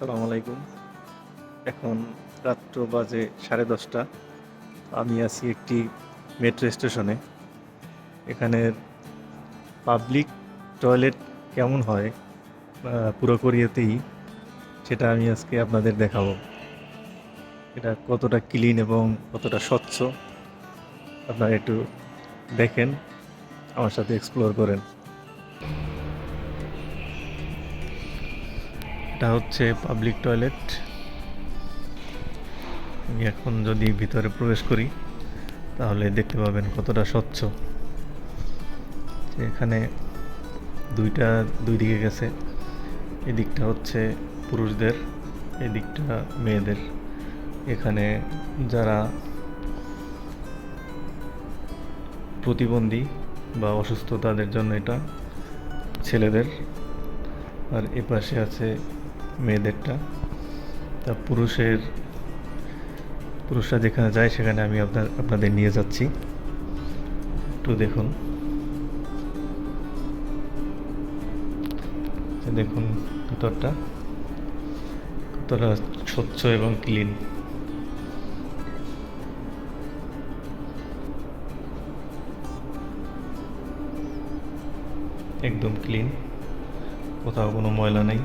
আসসালামু আলাইকুম। এখন রাত্র বাজে সাড়ে দশটা। আমি আছি একটি মেট্রো স্টেশনে। এখানের পাবলিক টয়লেট কেমন হয় পুরো কোরিয়াতেই সেটা আমি আজকে আপনাদের দেখাবো। এটা কতটা ক্লিন এবং কতটা স্বচ্ছ, আপনারা একটু দেখেন, আমার সাথে এক্সপ্লোর করেন। এটা হচ্ছে পাবলিক টয়লেট আমি এখন যদি ভিতরে প্রবেশ করি, তাহলে দেখতে পাবেন কতটা স্বচ্ছ। এখানে দুইটা, দুই দিকে গেছে। এদিকটা হচ্ছে পুরুষদের, এদিকটা মেয়েদের। এখানে যারা প্রতিবন্ধী বা অসুস্থ, তাদের জন্য এটা ছেলেদের। আর এপাশে আছে মেয়েদেরটা। তা পুরুষের, পুরুষরা যেখানে যায় সেখানে আমি আপনার, আপনাদের নিয়ে যাচ্ছি। একটু দেখুন। দেখুন ভিতরটা। কতটা স্বচ্ছ এবং ক্লিন। একদম ক্লিন। কোথাও কোনো ময়লা নেই।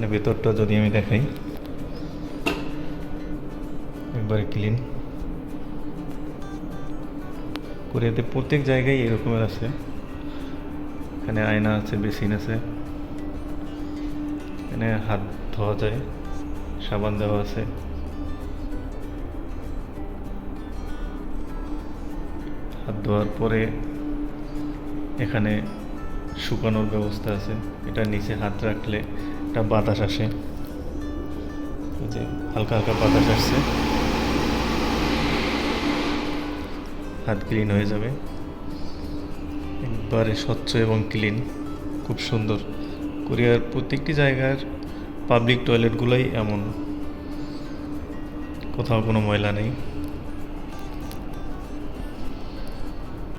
মানে ভেতরটা যদি আমি দেখাই, একবারে ক্লিন কোরিয়াতে প্রত্যেক জায়গায় এরকমের আছে। এখানে আয়না আছে, বেসিন আছে। এখানে হাত ধোয়া যায়, সাবান দেওয়া আছে। হাত ধোয়ার পরে এখানে শুকানোর ব্যবস্থা আছে। এটার নিচে হাত রাখলে একটা বাতাস আসে। হালকা হালকা বাতাস আসছে। হাত ক্লিন হয়ে যাবে। একবারে স্বচ্ছ এবং ক্লিন, খুব সুন্দর। কোরিয়ার প্রত্যেকটি জায়গার পাবলিক টয়লেটগুলোই এমন। কোথাও কোনো ময়লা নেই।